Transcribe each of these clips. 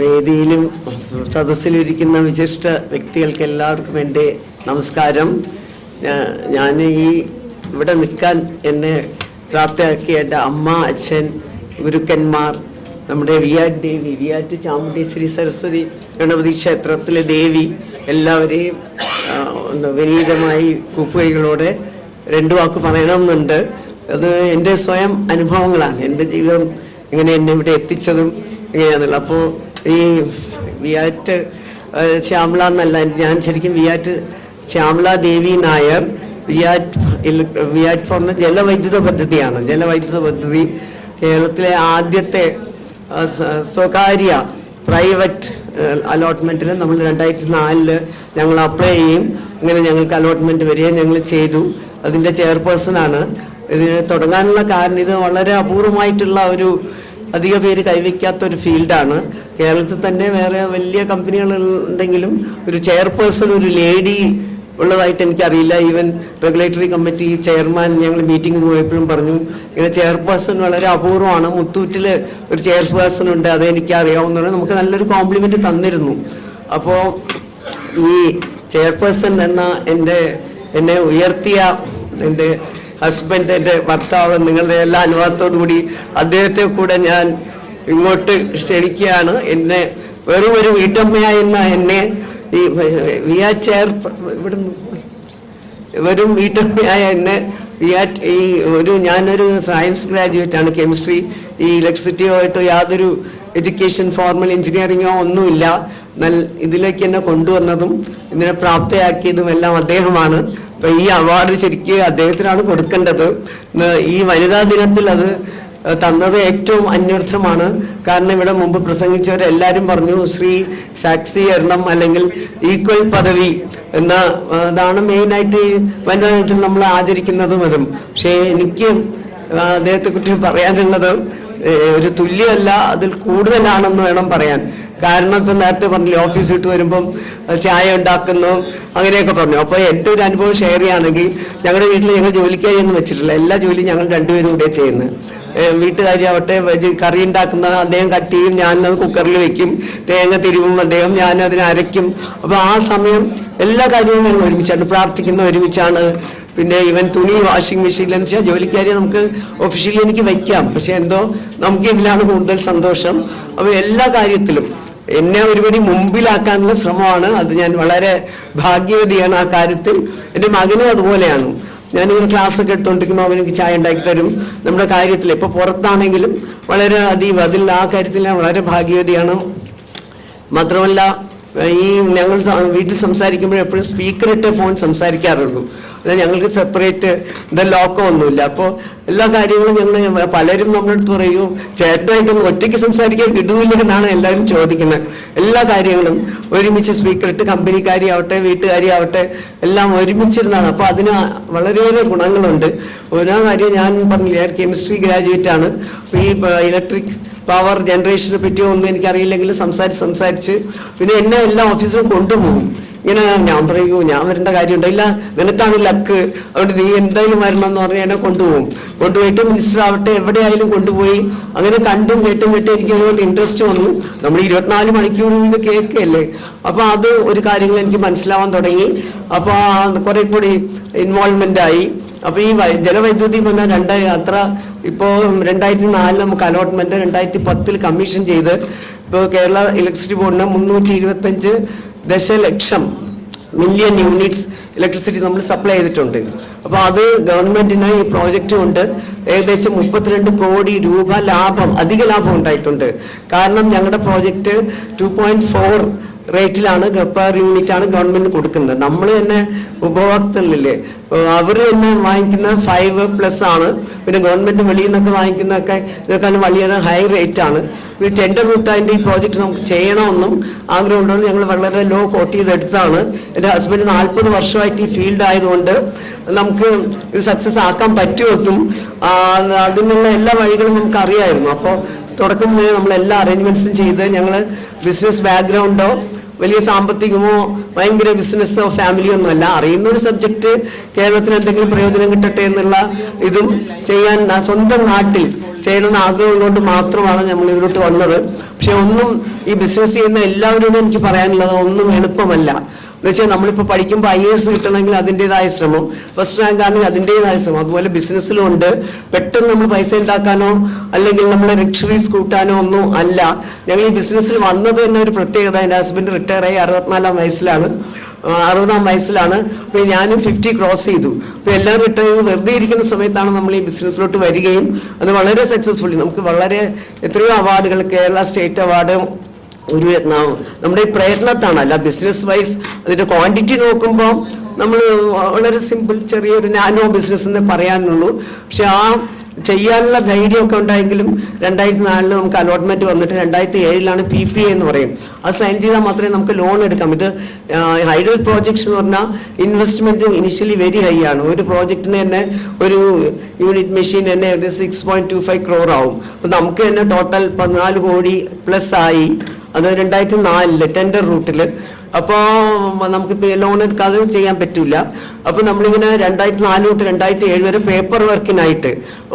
വേദിയിലും സദസ്സിലിരിക്കുന്ന വിശിഷ്ട വ്യക്തികൾക്ക് എല്ലാവർക്കും എന്റെ നമസ്കാരം. ഞാൻ ഈ ഇവിടെ നിൽക്കാൻ എന്നെ പ്രാപ്തയാക്കിയ എന്റെ അമ്മ അച്ഛൻ ഗുരുക്കന്മാർ നമ്മുടെ വിയാറ്റ് ദേവി വിയാറ്റ് ചാമുണ്ടി ശ്രീ സരസ്വതി ഗണപതി ക്ഷേത്രത്തിലെ ദേവി എല്ലാവരെയും വിനീതമായി കുപ്പുകൈകളോടെ രണ്ടു വാക്ക് പറയണമെന്നുണ്ട്. അത് എന്റെ സ്വയം അനുഭവങ്ങളാണ്. എന്റെ ജീവിതം ഇങ്ങനെ എന്നെ ഇവിടെ എത്തിച്ചതും ഇങ്ങനെയാണല്ലോ അപ്പോൾ ഈ വിയാറ്റ് ശ്യാമള എന്നല്ല ഞാൻ ശരിക്കും വിയാറ്റ് ശ്യാമള ദേവി നായർ വിയാറ്റ് വിയാറ്റ് ഫോർന്ന് ജലവൈദ്യുത പദ്ധതിയാണ്. ജലവൈദ്യുത പദ്ധതി കേരളത്തിലെ ആദ്യത്തെ സ്വകാര്യ പ്രൈവറ്റ് അലോട്ട്മെന്റിൽ നമ്മൾ രണ്ടായിരത്തി നാലിൽ ഞങ്ങൾ അപ്ലൈ ചെയ്യും. അങ്ങനെ ഞങ്ങൾക്ക് അലോട്ട്മെന്റ് വരികയും ഞങ്ങൾ ചെയ്തു. അതിന്റെ ചെയർപേഴ്സണാണ് ഇതിന് തുടങ്ങാനുള്ള കാരണം ഇത് വളരെ അപൂർവമായിട്ടുള്ള ഒരു അധിക പേര് കൈവയ്ക്കാത്ത ഒരു ഫീൽഡാണ്. കേരളത്തിൽ തന്നെ വേറെ വലിയ കമ്പനികൾ ഉണ്ടെങ്കിലും ഒരു ചെയർപേഴ്സൺ ഒരു ലേഡി ഉള്ളതായിട്ട് എനിക്കറിയില്ല. ഈവൻ റെഗുലേറ്ററി കമ്മിറ്റി ചെയർമാൻ ഞങ്ങൾ മീറ്റിംഗ് പോയപ്പോഴും പറഞ്ഞു ഇങ്ങനെ ചെയർപേഴ്സൺ വളരെ അപൂർവമാണ്. മുത്തൂറ്റിൽ ഒരു ചെയർപേഴ്സൺ ഉണ്ട്. അത് എനിക്ക് അറിയാവുന്നതാണ്. നമുക്ക് നല്ലൊരു കോംപ്ലിമെന്റ് തന്നിരുന്നു. അപ്പോൾ ഈ ചെയർപേഴ്സൺ എന്ന എന്റെ എന്നെ ഉയർത്തിയ എന്റെ ഹസ്ബൻഡ് എന്റെ ഭർത്താവ് നിങ്ങളുടെ എല്ലാ അനുവാദത്തോടു കൂടി അദ്ദേഹത്തെ കൂടെ ഞാൻ ഇങ്ങോട്ട് ക്ഷണിക്കുകയാണ്. എന്നെ വെറും ഒരു വീട്ടമ്മയായിരുന്ന എന്നെ ഈ വിയാ ചെയർ ഇവിടുന്ന് വെറും വീട്ടമ്മയായ എന്നെ വിയാറ്റ് ഈ ഒരു ഞാനൊരു സയൻസ് ഗ്രാജുവേറ്റ് ആണ്. കെമിസ്ട്രി ഈ ഇലക്ട്രിസിറ്റിയുമായിട്ട് യാതൊരു എഡ്യൂക്കേഷൻ ഫോർമൽ എഞ്ചിനീയറിങ്ങോ ഒന്നുമില്ല. ഇതിലേക്ക് എന്നെ കൊണ്ടുവന്നതും ഇതിനെ പ്രാപ്തയാക്കിയതും എല്ലാം അദ്ദേഹമാണ്. അപ്പൊ ഈ അവാർഡ് ശരിക്കും അദ്ദേഹത്തിനാണ് കൊടുക്കേണ്ടത്. ഈ വനിതാ ദിനത്തിൽ അത് തന്നത് ഏറ്റവും അന്വർത്ഥമാണ് കാരണം ഇവിടെ മുമ്പ് പ്രസംഗിച്ചവരെല്ലാവരും പറഞ്ഞു ശ്രീ ശാക്തീകരണം അല്ലെങ്കിൽ ഈക്വൽ പദവി എന്ന ഇതാണ് മെയിനായിട്ട് ഈ വനിതാ ദിനത്തിൽ നമ്മൾ ആചരിക്കുന്നതും അതും. പക്ഷേ എനിക്ക് അദ്ദേഹത്തെ അദ്ദേഹത്തെക്കുറിച്ച് പറയാനുള്ളത് ഒരു തുല്യമല്ല അതിൽ കൂടുതലാണെന്ന് വേണം പറയാൻ. കാരണം ഇപ്പം നേരത്തെ പറഞ്ഞില്ലേ ഓഫീസ് വിട്ട് വരുമ്പം ചായ ഉണ്ടാക്കുന്നു അങ്ങനെയൊക്കെ പറഞ്ഞു. അപ്പോൾ എന്റെ ഒരു അനുഭവം ഷെയർ ചെയ്യുകയാണെങ്കിൽ ഞങ്ങളുടെ വീട്ടിൽ ഞങ്ങൾ ജോലിക്കാരിയൊന്നും വെച്ചിട്ടില്ല. എല്ലാ ജോലിയും ഞങ്ങൾ രണ്ടുപേരും കൂടെ ചെയ്യുന്നത് വീട്ടുകാരിയാവട്ടെ കറി ഉണ്ടാക്കുന്ന അദ്ദേഹം കട്ട് ചെയ്യും ഞാൻ അത് കുക്കറിൽ വെക്കും തേങ്ങ തിരിവും അദ്ദേഹം ഞാൻ അതിനെ അരയ്ക്കും. അപ്പോൾ ആ സമയം എല്ലാ കാര്യവും ഞങ്ങൾ ഒരുമിച്ചാണ് പ്രാർത്ഥിക്കുന്ന ഒരുമിച്ചാണ്. പിന്നെ ഇവൻ തുണി വാഷിംഗ് മെഷീനിൽ എന്ന് വെച്ചാൽ ജോലിക്കാരി നമുക്ക് ഒഫീഷ്യലി എനിക്ക് വയ്ക്കാം പക്ഷെ എന്തോ നമുക്ക് ഇതിലാണ് കൂടുതൽ സന്തോഷം. അപ്പോൾ എല്ലാ കാര്യത്തിലും എന്നെ ഒരുപടി മുമ്പിലാക്കാനുള്ള ശ്രമമാണ്. അത് ഞാൻ വളരെ ഭാഗ്യവതിയാണ് ആ കാര്യത്തിൽ. എന്റെ മകനും അതുപോലെയാണ്. ഞാനിങ്ങനെ ക്ലാസ് ഒക്കെ എടുത്തുകൊണ്ടിരിക്കുമ്പോൾ അവനെനിക്ക് ചായ ഉണ്ടാക്കി തരും. നമ്മുടെ കാര്യത്തിൽ ഇപ്പോൾ പുറത്താണെങ്കിലും വളരെ അതീവ അതിൽ ആ കാര്യത്തിൽ ഞാൻ വളരെ ഭാഗ്യവതിയാണ്. മാത്രമല്ല ഈ ഞങ്ങൾ വീട്ടിൽ സംസാരിക്കുമ്പോൾ എപ്പോഴും സ്പീക്കർ ഇട്ട് ഫോൺ സംസാരിക്കാറുള്ളൂ. അതായത് ഞങ്ങൾക്ക് സെപ്പറേറ്റ് എന്താ ലോക്കോ ഒന്നുമില്ല. അപ്പോൾ എല്ലാ കാര്യങ്ങളും ഞങ്ങൾ പലരും നമ്മുടെ അടുത്ത് പറയൂ ചേട്ടനായിട്ടൊന്നും ഒറ്റയ്ക്ക് സംസാരിക്കാൻ വിടൂല എന്നാണ് എല്ലാവരും ചോദിക്കുന്നത്. എല്ലാ കാര്യങ്ങളും ഒരുമിച്ച് സ്പീക്കറിട്ട് കമ്പനിക്കാരിയാവട്ടെ കമ്പനിക്കാരി ആവട്ടെ വീട്ടുകാരി ആവട്ടെ എല്ലാം ഒരുമിച്ചിരുന്നാണ്. അപ്പോൾ അതിന് വളരെയേറെ ഗുണങ്ങളുണ്ട്. ഓരോ കാര്യം ഞാൻ പറഞ്ഞില്ല കെമിസ്ട്രി ഗ്രാജുവേറ്റ് ആണ്. ഈ ഇലക്ട്രിക് പവർ ജനറേഷനെ പറ്റിയോ ഒന്നും എനിക്കറിയില്ലെങ്കിൽ സംസാരിച്ച് സംസാരിച്ച് പിന്നെ എന്നെ എല്ലാ ഓഫീസിലും കൊണ്ടുപോകും. ഇങ്ങനെ ഞാൻ പറയൂ ഞാൻ വരേണ്ട കാര്യമുണ്ടോ. ഇല്ല നിനക്കാണ് ലക്ക് അതുകൊണ്ട് നീ എന്തായാലും വരണം എന്ന് പറഞ്ഞ് എന്നെ കൊണ്ടുപോകും. കൊണ്ടുപോയിട്ട് മിനിസ്റ്റർ ആവട്ടെ എവിടെയായാലും കൊണ്ടുപോയി. അങ്ങനെ കണ്ടും കേട്ടും കേട്ടും എനിക്ക് അതുകൊണ്ട് ഇൻട്രസ്റ്റ് വന്നു. നമ്മൾ ഇരുപത്തിനാല് മണിക്കൂർ ഇത് കേൾക്കുകയല്ലേ? അപ്പോൾ അത് ഒരു കാര്യങ്ങൾ എനിക്ക് മനസ്സിലാവാൻ തുടങ്ങി. അപ്പോൾ കുറെ കൂടി ഇൻവോൾവ്മെന്റ് ആയി. അപ്പൊ ഈ ജലവൈദ്യുതി വന്ന രണ്ട് അത്ര ഇപ്പോൾ രണ്ടായിരത്തി നാലിൽ നമുക്ക് അലോട്ട്മെന്റ് രണ്ടായിരത്തി പത്തിൽ കമ്മീഷൻ ചെയ്ത് ഇപ്പോൾ കേരള ഇലക്ട്രിസിറ്റി ബോർഡിന് മുന്നൂറ്റി ഇരുപത്തഞ്ച് ദശലക്ഷം മില്യൺ യൂണിറ്റ്സ് ഇലക്ട്രിസിറ്റി നമ്മൾ സപ്ലൈ ചെയ്തിട്ടുണ്ട്. അപ്പോൾ അത് ഗവൺമെന്റിന് ഈ പ്രോജക്റ്റ് കൊണ്ട് ഏകദേശം മുപ്പത്തിരണ്ട് കോടി രൂപ ലാഭം അധിക ലാഭം ഉണ്ടായിട്ടുണ്ട്. കാരണം ഞങ്ങളുടെ പ്രോജക്റ്റ് ടു പോയിന്റ് ഫോർ റേറ്റിലാണ് പെർ യൂണിറ്റ് ആണ് ഗവൺമെന്റ് കൊടുക്കുന്നത്. നമ്മൾ തന്നെ ഉപഭോക്താക്കളില്ലേ അവർ തന്നെ വാങ്ങിക്കുന്ന ഫൈവ് പ്ലസ് ആണ്. പിന്നെ ഗവൺമെന്റ് വെളിയിൽ നിന്നൊക്കെ വാങ്ങിക്കുന്നതൊക്കെ ഇതിനേക്കാളും വലിയ ഹൈ റേറ്റ് ആണ്. പിന്നെ ടെൻഡർ അതിന്റെ ഈ പ്രോജക്റ്റ് നമുക്ക് ചെയ്യണമെന്നും ആഗ്രഹമുണ്ടെന്ന് ഞങ്ങൾ വളരെ ലോ കോട്ട് ചെയ്തെടുത്താണ്. എന്റെ ഹസ്ബൻഡ് നാൽപ്പത് വർഷമായിട്ട് ഈ ഫീൽഡ് ആയതുകൊണ്ട് നമുക്ക് ഇത് സക്സസ് ആക്കാൻ പറ്റുമെന്നും അതിനുള്ള എല്ലാ വഴികളും നമുക്ക് അറിയായിരുന്നു. അപ്പോൾ തുടക്കം മുതലേ നമ്മൾ എല്ലാ അറേഞ്ച്മെന്റ്സും ചെയ്ത് ഞങ്ങൾ ബിസിനസ് ബാക്ക്ഗ്രൗണ്ടോ വലിയ സാമ്പത്തികമോ ഭയങ്കര ബിസിനസ്സോ ഫാമിലിയോ ഒന്നുമല്ല അറിയുന്ന ഒരു സബ്ജക്റ്റ് കേരളത്തിന് എന്തെങ്കിലും പ്രയോജനം കിട്ടട്ടെ എന്നുള്ള ഇതും ചെയ്യാൻ സ്വന്തം നാട്ടിൽ ചെയ്യണമെന്ന് ആഗ്രഹമുള്ളതുകൊണ്ട് മാത്രമാണ് നമ്മൾ ഇവരോട്ട് വന്നത്. പക്ഷെ ഒന്നും ഈ ബിസിനസ് ചെയ്യുന്ന എല്ലാവരോടും എനിക്ക് പറയാനുള്ളത് ഒന്നും എളുപ്പമല്ല. എന്ന് വെച്ചാൽ നമ്മളിപ്പോൾ പഠിക്കുമ്പോൾ ഐ എസ് കിട്ടണമെങ്കിൽ അതിന്റെതായ ശ്രമം ഫസ്റ്റ് റാങ്ക് ആണെങ്കിൽ അതിന്റെതായ ശ്രമം. അതുപോലെ ബിസിനസ്സിലും ഉണ്ട്. പെട്ടെന്ന് നമ്മൾ പൈസ ഉണ്ടാക്കാനോ അല്ലെങ്കിൽ നമ്മളെ ലക്ഷറീസ് കൂട്ടാനോ ഒന്നും അല്ല. ഞങ്ങൾ ഈ ബിസിനസ്സിൽ വന്നത് തന്നെ ഒരു പ്രത്യേകത. എന്റെ ഹസ്ബൻഡ് റിട്ടയർ ആയി അറുപത്തിനാലാം വയസ്സിലാണ്. അറുപതാം വയസ്സിലാണ്. അപ്പോൾ ഞാനും ഫിഫ്റ്റി ക്രോസ് ചെയ്തു. അപ്പോൾ എല്ലാവരും റിട്ടയർ വെറുതെ ഇരിക്കുന്ന സമയത്താണ് നമ്മൾ ഈ ബിസിനസ്സിലോട്ട് വരികയും അത് വളരെ സക്സസ്ഫുള്ളി നമുക്ക് വളരെ എത്രയോ അവാർഡുകൾ കേരള സ്റ്റേറ്റ് അവാർഡ് ഒരു നമ്മുടെ ഈ പ്രയത്നത്താണ് അല്ല ബിസിനസ് വൈസ് അതിന്റെ ക്വാണ്ടിറ്റി നോക്കുമ്പോൾ നമ്മൾ വളരെ സിമ്പിൾ ചെറിയൊരു നാനോ ബിസിനസ് എന്ന് പറയാനുള്ളൂ. പക്ഷെ ആ ചെയ്യാനുള്ള ധൈര്യമൊക്കെ ഉണ്ടായെങ്കിലും രണ്ടായിരത്തി നാലിൽ നമുക്ക് അലോട്ട്മെന്റ് വന്നിട്ട് രണ്ടായിരത്തി ഏഴിലാണ് പി പി എന്ന് പറയും. അത് സൈൻ ചെയ്താൽ മാത്രമേ നമുക്ക് ലോൺ എടുക്കാം. ഇത് ഹൈഡൽ പ്രോജക്ട്സ് എന്ന് പറഞ്ഞാൽ ഇൻവെസ്റ്റ്മെന്റ് ഇനിഷ്യലി വെരി ഹൈ ആണ്. ഒരു പ്രോജക്റ്റിന് തന്നെ ഒരു യൂണിറ്റ് മെഷീൻ തന്നെ six point two five crore ആവും. അപ്പൊ നമുക്ക് തന്നെ ടോട്ടൽ പതിനാല് കോടി പ്ലസ് ആയി. അത് രണ്ടായിരത്തി നാലിൽ ടെൻഡർ റൂട്ടിൽ അപ്പോൾ നമുക്കിപ്പോൾ ലോൺ എടുക്കാതെ ചെയ്യാൻ പറ്റില്ല അപ്പോൾ നമ്മളിങ്ങനെ രണ്ടായിരത്തി നാല് തൊട്ട് രണ്ടായിരത്തി ഏഴ് വരെ പേപ്പർ വർക്കിനായിട്ട്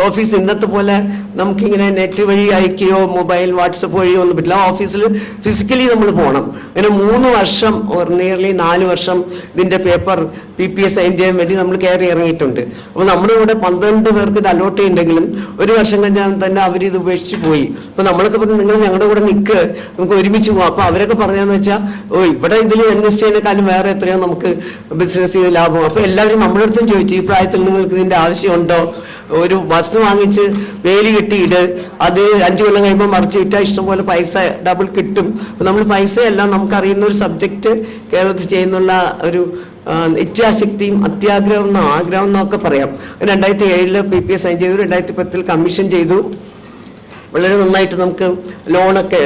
ഓഫീസ് ഇന്നത്തെ പോലെ നമുക്കിങ്ങനെ നെറ്റ് വഴി അയക്കുകയോ മൊബൈൽ വാട്സപ്പ് വഴിയോ ഒന്നും പറ്റില്ല. ഓഫീസിൽ ഫിസിക്കലി നമ്മൾ പോകണം അങ്ങനെ മൂന്ന് വർഷം ഓർ നിയർലി നാല് വർഷം ഇതിന്റെ paper P P S sign ചെയ്യാൻ വേണ്ടി നമ്മൾ കയറി ഇറങ്ങിയിട്ടുണ്ട്. അപ്പോൾ നമ്മുടെ ഇവിടെ പന്ത്രണ്ട് പേർക്ക് ഇത് അലോട്ട് ചെയ്യുന്നുണ്ടെങ്കിലും ഒരു വർഷം കഴിഞ്ഞാൽ തന്നെ അവർ ഇത് ഉപേക്ഷിച്ച് പോയി. അപ്പോൾ നമ്മളൊക്കെ പറഞ്ഞു നിങ്ങൾ ഞങ്ങളുടെ കൂടെ നിൽക്ക് നമുക്ക് ഒരുമിച്ച് പോകാം അപ്പോൾ അവരൊക്കെ പറഞ്ഞതെന്ന് വെച്ചാൽ ഓ ഇവിടെ ഇതിൽ ഇൻവെസ്റ്റ് ചെയ്യുന്നതിനേക്കാളും വേറെ എത്രയോ നമുക്ക് ബിസിനസ് ചെയ്ത് ലാഭം. അപ്പോൾ എല്ലാവരും നമ്മുടെ അടുത്തും ചോദിച്ചു ഈ പ്രായത്തിൽ നിങ്ങൾക്ക് ഇതിന്റെ ആവശ്യമുണ്ടോ? ഒരു വസ്തു വാങ്ങിച്ച് വേലി കിട്ടിയിട്ട് അത് അഞ്ചു കൊല്ലം കഴിയുമ്പോൾ മറിച്ച് വിറ്റാൽ ഇഷ്ടംപോലെ പൈസ ഡബിൾ കിട്ടും. അപ്പോൾ നമ്മൾ പൈസയെല്ലാം നമുക്കറിയുന്ന ഒരു സബ്ജക്റ്റ് കേരളത്തിൽ ചെയ്യുന്നുള്ള ഒരു ഇച്ഛാശക്തിയും അത്യാഗ്രഹം എന്നോ ആഗ്രഹം എന്നൊക്കെ പറയാം. രണ്ടായിരത്തി ഏഴിൽ പി പി എസ് സൈൻ ചെയ്തു രണ്ടായിരത്തി പത്തിൽ കമ്മീഷൻ ചെയ്തു. വളരെ നന്നായിട്ട് നമുക്ക് ലോണൊക്കെ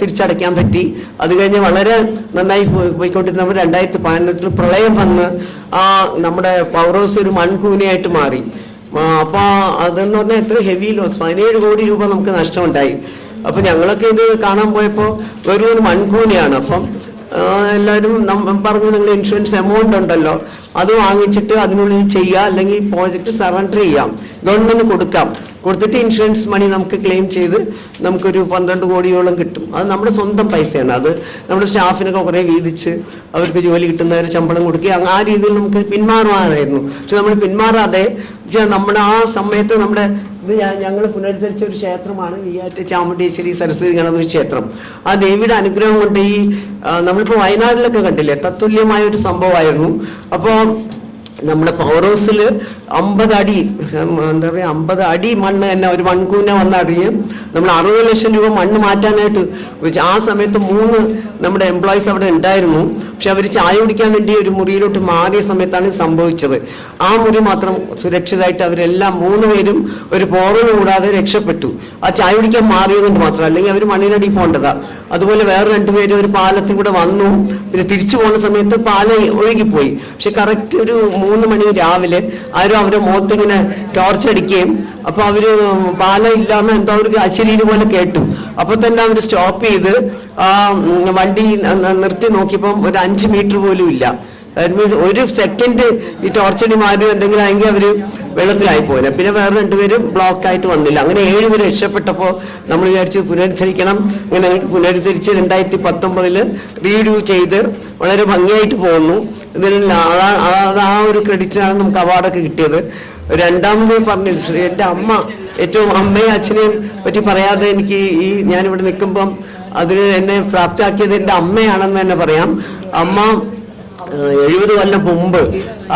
തിരിച്ചടയ്ക്കാൻ പറ്റി. അത് കഴിഞ്ഞ് വളരെ നന്നായി പോയിക്കൊണ്ടിരുന്ന പോയിക്കൊണ്ടിരുന്നപ്പോൾ രണ്ടായിരത്തി പതിനെട്ടിൽ പ്രളയം വന്ന് ആ നമ്മുടെ പവർ ഹൗസ് ഒരു മൺകൂനയായിട്ട് മാറി. അപ്പോൾ അപ്പൊ അതെന്ന് പറഞ്ഞാൽ എത്ര ഹെവി ലോസ് പതിനേഴ് കോടി രൂപ നമുക്ക് നഷ്ടമുണ്ടായി. അപ്പോൾ ഞങ്ങളൊക്കെ ഇത് കാണാൻ പോയപ്പോൾ വെറും മൺകൂനയാണ്. അപ്പം എല്ലാവരും പറഞ്ഞു നിങ്ങൾ ഇൻഷുറൻസ് എമൗണ്ട് ഉണ്ടല്ലോ അത് വാങ്ങിച്ചിട്ട് അതിനുള്ളിൽ ചെയ്യുക അല്ലെങ്കിൽ പ്രോജക്റ്റ് സറണ്ടർ ചെയ്യാം. ഗവൺമെന്റ് കൊടുക്കാം. കൊടുത്തിട്ട് ഇൻഷുറൻസ് മണി നമുക്ക് ക്ലെയിം ചെയ്ത് നമുക്കൊരു പന്ത്രണ്ട് കോടിയോളം കിട്ടും. അത് നമ്മുടെ സ്വന്തം പൈസയാണ്. അത് നമ്മുടെ സ്റ്റാഫിനൊക്കെ കുറേ വീതിച്ച് അവർക്ക് ജോലി കിട്ടുന്നവർ ശമ്പളം കൊടുക്കുക ആ രീതിയിൽ നമുക്ക് പിന്മാറുവാനായിരുന്നു. പക്ഷെ നമ്മൾ പിന്മാറാതെ നമ്മുടെ ആ സമയത്ത് നമ്മുടെ ഇത് ഞങ്ങൾ പുനരുദ്ധരിച്ച ഒരു ക്ഷേത്രമാണ് വിയാറ്റ് ചാമുണ്ടേശ്വരി സരസ്വതി ഗണപതി ക്ഷേത്രം. ആ ദേവിയുടെ അനുഗ്രഹം കൊണ്ട് ഈ നമ്മളിപ്പോൾ വയനാട്ടിലൊക്കെ കണ്ടില്ലേ? തത്തുല്യമായ ഒരു സംഭവമായിരുന്നു. അപ്പോൾ നമ്മുടെ പവർ ഹൗസിൽ അമ്പത് അടി എന്താ പറയുക അമ്പത് അടി മണ്ണ് തന്നെ ഒരു മൺകൂന വന്ന അടിയും നമ്മൾ അറുപത് ലക്ഷം രൂപ മണ്ണ് മാറ്റാനായിട്ട് ആ സമയത്ത് മൂന്ന് നമ്മുടെ എംപ്ലോയീസ് അവിടെ ഉണ്ടായിരുന്നു. പക്ഷെ അവർ ചായ കുടിക്കാൻ വേണ്ടി ഒരു മുറിയിലോട്ട് മാറിയ സമയത്താണ് സംഭവിച്ചത്. ആ മുറി മാത്രം സുരക്ഷിതമായിട്ട് അവരെല്ലാം മൂന്ന് പേരും ഒരു പോറലും കൂടാതെ രക്ഷപ്പെട്ടു. ആ ചായ കുടിക്കാൻ മാറിയതുകൊണ്ട് മാത്രം അല്ലെങ്കിൽ അവർ മണ്ണിനടി പോകേണ്ടതാ. അതുപോലെ വേറെ രണ്ടുപേര് ഒരു പാലത്തിൽ കൂടെ വന്നു. പിന്നെ തിരിച്ചു പോകുന്ന സമയത്ത് പാലം ഒഴുകിപ്പോയി. പക്ഷെ കറക്റ്റ് ഒരു മൂന്ന് മണി രാവിലെ ആരും അവരെ മുഖത്ത് ഇങ്ങനെ ടോർച്ച് അടിക്കുകയും അപ്പൊ അവർ പാലം ഇല്ലാന്ന് എന്തോ അവർക്ക് അശരീരി പോലെ കേട്ടു. അപ്പൊ തന്നെ അവർ സ്റ്റോപ്പ് ചെയ്ത് ആ വണ്ടി നിർത്തി നോക്കിയപ്പം ഒരു അഞ്ച് മീറ്റർ പോലും ഇല്ല. That മീൻസ് ഒരു സെക്കൻഡ് ഈ ടോർച്ചടി മാറി എന്തെങ്കിലും ആയെങ്കിൽ അവർ വെള്ളത്തിലായി പോയില്ല പിന്നെ വേറെ രണ്ടുപേരും ബ്ലോക്ക് ആയിട്ട് വന്നില്ല. അങ്ങനെ ഏഴുപേർ രക്ഷപ്പെട്ടപ്പോൾ നമ്മൾ വിചാരിച്ച് പുനരുദ്ധരിക്കണം. അങ്ങനെ പുനരുദ്ധരിച്ച് രണ്ടായിരത്തി പത്തൊമ്പതിൽ റീഡ്യൂ ചെയ്ത് വളരെ ഭംഗിയായിട്ട് പോകുന്നു ഇതിൽ ആ- ഒരു ക്രെഡിറ്റിനാണ് നമുക്ക് അവാർഡൊക്കെ കിട്ടിയത്. രണ്ടാമത് പറഞ്ഞു എന്റെ അമ്മ ഏറ്റവും അമ്മയും അച്ഛനെയും പറ്റി പറയാതെ എനിക്ക് ഈ ഞാനിവിടെ നിൽക്കുമ്പം അതിന് എന്നെ പ്രാപ്തമാക്കിയത് എന്റെ അമ്മയാണെന്ന് തന്നെ പറയാം. അമ്മ എഴുപത് കൊല്ലം മുമ്പ്.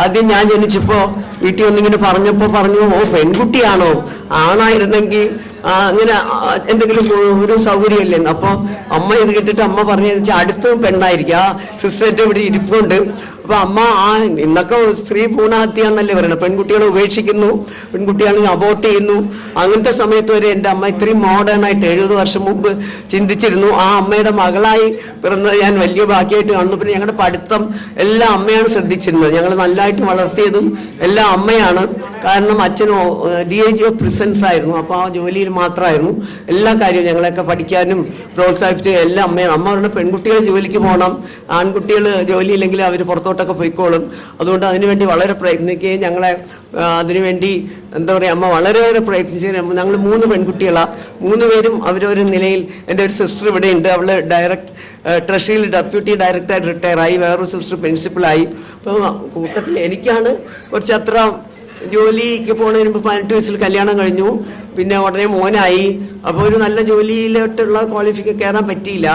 ആദ്യം ഞാൻ ജനിച്ചപ്പോ വീട്ടിൽ ഒന്നിങ്ങനെ പറഞ്ഞപ്പോ പറഞ്ഞു ഓ പെൺകുട്ടിയാണോ? ആണായിരുന്നെങ്കിൽ അങ്ങനെ എന്തെങ്കിലും ഒരു സൗകര്യമല്ലേ അപ്പൊ അമ്മ ഇത് കേട്ടിട്ട് അമ്മ പറഞ്ഞു അടുത്തും പെണ്ണായിരിക്കും. ആ സിസ്റ്റർ ഇവിടെ ഇരിപ്പുണ്ട്. അപ്പൊ അമ്മ ആ ഇന്നൊക്കെ സ്ത്രീ ഭ്രൂണഹത്യ എന്നല്ലേ പറയണത്. പെൺകുട്ടികളെ ഉപേക്ഷിക്കുന്നു പെൺകുട്ടികളെ അബോർട്ട് ചെയ്യുന്നു. അങ്ങനത്തെ സമയത്ത് വരെ എന്റെ അമ്മ ഇത്രയും മോഡേൺ ആയിട്ട് എഴുപത് വർഷം മുമ്പ് ചിന്തിച്ചിരുന്നു. ആ അമ്മയുടെ മകളായി പിറന്നത് ഞാൻ വലിയ ഭാഗ്യമായിട്ട് കാണുന്നു. പിന്നെ ഞങ്ങളുടെ പഠിത്തം എല്ലാം അമ്മയാണ് ശ്രദ്ധിച്ചിരുന്നത്. ഞങ്ങൾ നല്ലതായിട്ട് വളർത്തിയതും എല്ലാം അമ്മയാണ്. കാരണം അച്ഛനും D I G of prisons ആയിരുന്നു. അപ്പോൾ ആ ജോലിയിൽ മാത്രമായിരുന്നു. എല്ലാ കാര്യവും ഞങ്ങളെയൊക്കെ പഠിക്കാനും പ്രോത്സാഹിപ്പിച്ച് എല്ലാം അമ്മയാണ്. അമ്മ പറഞ്ഞ പെൺകുട്ടികൾ ജോലിക്ക് പോകണം. ആൺകുട്ടികൾ ജോലിയില്ലെങ്കിൽ അവർ പുറത്തോട്ട് മുമ്പോട്ടൊക്കെ പോയിക്കോളും. അതുകൊണ്ട് അതിനുവേണ്ടി വളരെ പ്രയത്നിക്കുകയും ഞങ്ങളെ അതിനുവേണ്ടി എന്താ പറയുക അമ്മ വളരെയേറെ പ്രയത്നിച്ചു ഞങ്ങൾ മൂന്ന് പെൺകുട്ടികളാണ് മൂന്ന് പേരും അവരൊരു നിലയിൽ എന്റെ ഒരു സിസ്റ്റർ ഇവിടെ ഉണ്ട്. അവൾ ഡയറക്റ്റ് ട്രഷറിയിൽ ഡെപ്യൂട്ടി ഡയറക്ടറായിട്ട് റിട്ടയർ ആയി. വേറൊരു സിസ്റ്റർ പ്രിൻസിപ്പളായി അപ്പോൾ കൂട്ടത്തിൽ എനിക്കാണ് കുറച്ച് അത്ര ജോലിക്ക് പോകുന്നതിന് മുമ്പ് പതിനെട്ട് വയസ്സിൽ കല്യാണം കഴിഞ്ഞു. പിന്നെ ഉടനെ മോനായി. അപ്പോൾ ഒരു നല്ല ജോലിയിലോട്ടുള്ള ക്വാളിഫിക്കേഷൻ കയറാൻ പറ്റിയില്ല.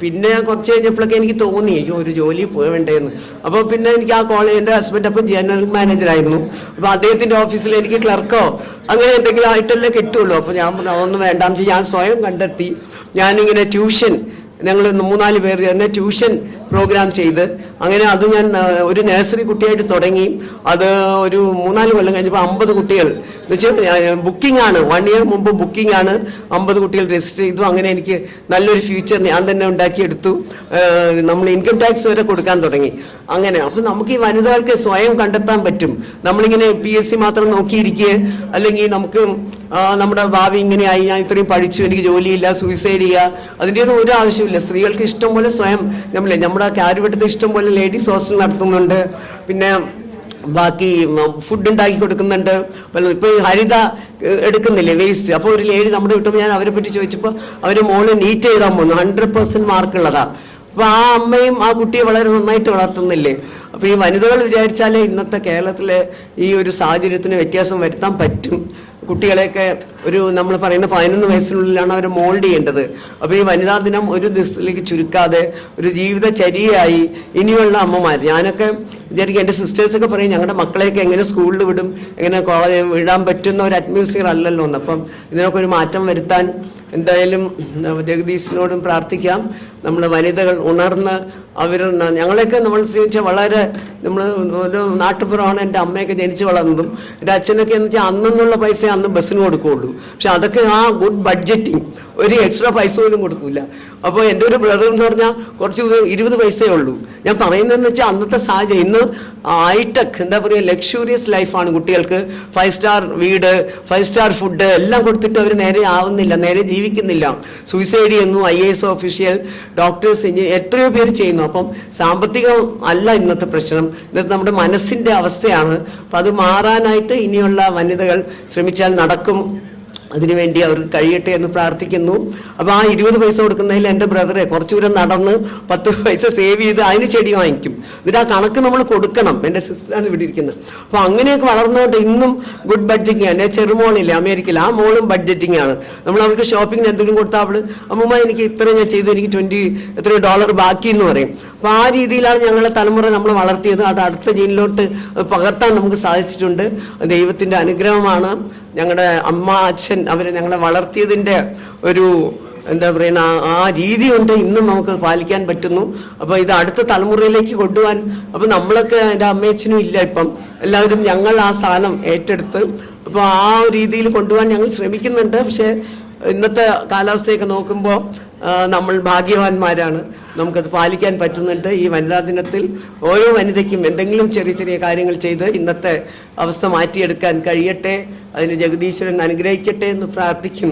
പിന്നെ കുറച്ച് കഴിഞ്ഞപ്പോഴൊക്കെ എനിക്ക് തോന്നി അയ്യോ ഒരു ജോലി പോവേണ്ടെന്ന്. അപ്പോൾ പിന്നെ എനിക്ക് ആ കോളേജ് എന്റെ ഹസ്ബൻഡ് അപ്പം ജനറൽ മാനേജറായിരുന്നു അപ്പോൾ അദ്ദേഹത്തിന്റെ ഓഫീസിൽ എനിക്ക് ക്ലർക്കോ അങ്ങനെ എന്തെങ്കിലും ആയിട്ടല്ലേ കിട്ടുള്ളൂ. അപ്പോൾ ഞാൻ ഒന്നും വേണ്ടാന്ന് ഞാൻ സ്വയം കണ്ടെത്തി. ഞാനിങ്ങനെ ട്യൂഷൻ ഞങ്ങൾ മൂന്നാൽ പേർ തന്നെ ട്യൂഷൻ പ്രോഗ്രാം ചെയ്ത്. അങ്ങനെ അത് ഞാൻ ഒരു നഴ്സറി കുട്ടിയായിട്ട് തുടങ്ങി. അത് ഒരു മൂന്നാൽ കൊല്ലം കഴിഞ്ഞപ്പോൾ അമ്പത് കുട്ടികൾ. വെച്ചാൽ ബുക്കിംഗ് ആണ്. വൺ ഇയർ മുമ്പ് ബുക്കിംഗ് ആണ്. അമ്പത് കുട്ടികൾ രജിസ്റ്റർ ചെയ്തു. അങ്ങനെ എനിക്ക് നല്ലൊരു ഫ്യൂച്ചർ ഞാൻ തന്നെ ഉണ്ടാക്കിയെടുത്തു. നമ്മൾ ഇൻകം ടാക്സ് വരെ കൊടുക്കാൻ തുടങ്ങി. അങ്ങനെ. അപ്പം നമുക്ക് ഈ വനിതകൾക്ക് സ്വയം കണ്ടെത്താൻ പറ്റും. നമ്മളിങ്ങനെ പി എസ് സി മാത്രം നോക്കിയിരിക്കുക അല്ലെങ്കിൽ നമുക്ക് നമ്മുടെ ഭാവി ഇങ്ങനെയായി ഞാൻ ഇത്രയും പഠിച്ചു. എനിക്ക് ജോലിയില്ല. സൂയിസൈഡ് ചെയ്യുക അതിന്റെ ഒന്നും ഒരു ആവശ്യമില്ല സ്ത്രീകൾക്ക് ഇഷ്ടം പോലെ സ്വയം നമ്മളെ നമ്മുടെ ഇഷ്ടം പോലെ ലേഡീസ് ഹോസ്റ്റൽ നടത്തുന്നുണ്ട്. പിന്നെ ബാക്കി ഫുഡ് ഉണ്ടാക്കി കൊടുക്കുന്നുണ്ട്. ഇപ്പോൾ ഹരിത എടുക്കുന്നില്ലേ വേസ്റ്റ് അപ്പോൾ ഒരു ലേഡി നമ്മുടെ വീട്ടിൽ ഞാൻ അവരെ പറ്റി ചോദിച്ചപ്പോൾ അവർ മോൾ നീറ്റ് എഴുതാൻ പോകുന്നു ഹൺഡ്രഡ് പെർസെന്റ് മാർക്കുള്ളതാണ് അപ്പോൾ ആ അമ്മയും ആ കുട്ടിയെ വളരെ നന്നായിട്ട് വളർത്തുന്നില്ലേ? അപ്പോൾ ഈ വനിതകൾ വിചാരിച്ചാലേ ഇന്നത്തെ കേരളത്തിലെ ഈ ഒരു സാഹചര്യത്തിന് വ്യത്യാസം വരുത്താൻ പറ്റും. കുട്ടികളെയൊക്കെ ഒരു നമ്മൾ പറയുന്ന പതിനൊന്ന് വയസ്സിനുള്ളിലാണ് അവർ മോൾഡ് ചെയ്യേണ്ടത്. അപ്പോൾ ഈ വനിതാ ദിനം ഒരു ദിവസത്തിലേക്ക് ചുരുക്കാതെ ഒരു ജീവിതചര്യയായി ഇനിയുള്ള അമ്മമാർ ഞാനൊക്കെ വിചാരിക്കും എന്റെ സിസ്റ്റേഴ്സൊക്കെ പറയും ഞങ്ങളുടെ മക്കളെയൊക്കെ എങ്ങനെ സ്കൂളിൽ വിടും എങ്ങനെ കോളേജ് വിടാൻ പറ്റുന്ന ഒരു അറ്റ്മോസ്ഫിയർ അല്ലല്ലോ എന്ന്. അപ്പം ഇതിനൊക്കെ ഒരു മാറ്റം വരുത്താൻ എന്തായാലും ജഗദീശിനോടും പ്രാർത്ഥിക്കാം. നമ്മൾ വനിതകൾ ഉണർന്ന് അവർ ഞങ്ങളെയൊക്കെ നമ്മൾ വെച്ചാൽ വളരെ നമ്മൾ ഒരു നാട്ടുപുറമാണ് എന്റെ അമ്മയൊക്കെ ജനിച്ചു വളർന്നതും. എന്റെ അച്ഛനൊക്കെ എന്ന് വെച്ചാൽ അന്നെന്നുള്ള പൈസ അന്ന് ബസ്സിന് കൊടുക്കുകയുള്ളൂ പക്ഷെ അതൊക്കെ ആ ഗുഡ് ബഡ്ജറ്റിങ് ഒരു എക്സ്ട്രാ പൈസ പോലും കൊടുക്കില്ല അപ്പോൾ എന്റെ ഒരു ബ്രദർ എന്ന് പറഞ്ഞാൽ കുറച്ച് ഇരുപത് പൈസയേ ഉള്ളൂ. ഞാൻ പറയുന്നതെന്ന് വെച്ചാൽ അന്നത്തെ സാഹചര്യം ഇന്ന് ഹൈടെക് എന്താ പറയുക ലക്ഷൂറിയസ് ലൈഫാണ് കുട്ടികൾക്ക്. ഫൈവ് സ്റ്റാർ വീട് ഫൈവ് സ്റ്റാർ ഫുഡ് എല്ലാം കൊടുത്തിട്ട് അവർ നേരെ ആവുന്നില്ല നേരെ ജീവിക്കുന്നില്ല. സൂയിസൈഡ് ചെയ്യുന്നു I A S official doctors engineer എത്രയോ പേര് ചെയ്യുന്നു. അപ്പം സാമ്പത്തികം അല്ല ഇന്നത്തെ പ്രശ്നം. ഇന്നത്തെ നമ്മുടെ മനസ്സിന്റെ അവസ്ഥയാണ്. അപ്പം അത് മാറാനായിട്ട് ഇനിയുള്ള വനിതകൾ ശ്രമിച്ചാൽ നടക്കും. അതിനുവേണ്ടി അവർക്ക് കഴിയട്ടെ എന്ന് പ്രാർത്ഥിക്കുന്നു. അപ്പോൾ ആ ഇരുപത് പൈസ കൊടുക്കുന്നതിൽ എന്റെ ബ്രദറെ കുറച്ചു ദൂരം നടന്ന് പത്ത് പൈസ സേവ് ചെയ്ത് അതിന് ചെടി വാങ്ങിക്കും. എന്നിട്ട് ആ കണക്ക് നമ്മൾ കൊടുക്കണം. എന്റെ സിസ്റ്ററാണ് ഇവിടെ ഇരിക്കുന്നത്. അപ്പോൾ അങ്ങനെയൊക്കെ വളർന്നുകൊണ്ട് ഇന്നും ഗുഡ് ബഡ്ജറ്റിംഗ് ആണ്. എന്റെ ചെറുമോളില്ലേ അമേരിക്കയിൽ ആ മോളും ബഡ്ജറ്റിംഗ് ആണ്. നമ്മൾ അവർക്ക് ഷോപ്പിംഗിന് എന്തെങ്കിലും കൊടുത്താൽ അവൾ അമ്മൂമ്മ എനിക്ക് ഇത്ര ഞാൻ ചെയ്തു. എനിക്ക് ട്വന്റി എത്ര ഡോളർ ബാക്കി എന്ന് പറയും. അപ്പോൾ ആ രീതിയിലാണ് ഞങ്ങളെ തലമുറ നമ്മൾ വളർത്തിയത്. അത് അടുത്ത ജീനിലോട്ട് പകർത്താൻ നമുക്ക് സാധിച്ചിട്ടുണ്ട്. ദൈവത്തിന്റെ അനുഗ്രഹമാണ്. ഞങ്ങളുടെ അമ്മ അച്ഛൻ അവരെ ഞങ്ങളെ വളർത്തിയതിന്റെ ഒരു എന്താ പറയുന്ന ആ- രീതി കൊണ്ട് ഇന്നും നമുക്ക് പാലിക്കാൻ പറ്റുന്നു. അപ്പോൾ ഇത് അടുത്ത തലമുറയിലേക്ക് കൊണ്ടുപോകാൻ അപ്പോൾ നമ്മളൊക്കെ എന്റെ അമ്മയച്ഛനും ഇല്ല ഇപ്പം. എല്ലാവരും ഞങ്ങൾ ആ സ്ഥാനം ഏറ്റെടുത്ത് അപ്പോൾ ആ രീതിയിൽ കൊണ്ടുപോകാൻ ഞങ്ങൾ ശ്രമിക്കുന്നുണ്ട്. പക്ഷേ ഇന്നത്തെ കാലാവസ്ഥയൊക്കെ നോക്കുമ്പോൾ നമ്മൾ ഭാഗ്യവാന്മാരാണ്. നമുക്കത് പാലിക്കാൻ പറ്റുന്നുണ്ട്. ഈ വനിതാ ദിനത്തിൽ ഓരോ വനിതയ്ക്കും എന്തെങ്കിലും ചെറിയ ചെറിയ കാര്യങ്ങൾ ചെയ്ത് ഇന്നത്തെ അവസ്ഥ മാറ്റിയെടുക്കാൻ കഴിയട്ടെ. അതിന് ജഗദീശ്വരൻ അനുഗ്രഹിക്കട്ടെ എന്ന് പ്രാർത്ഥിക്കുന്നു.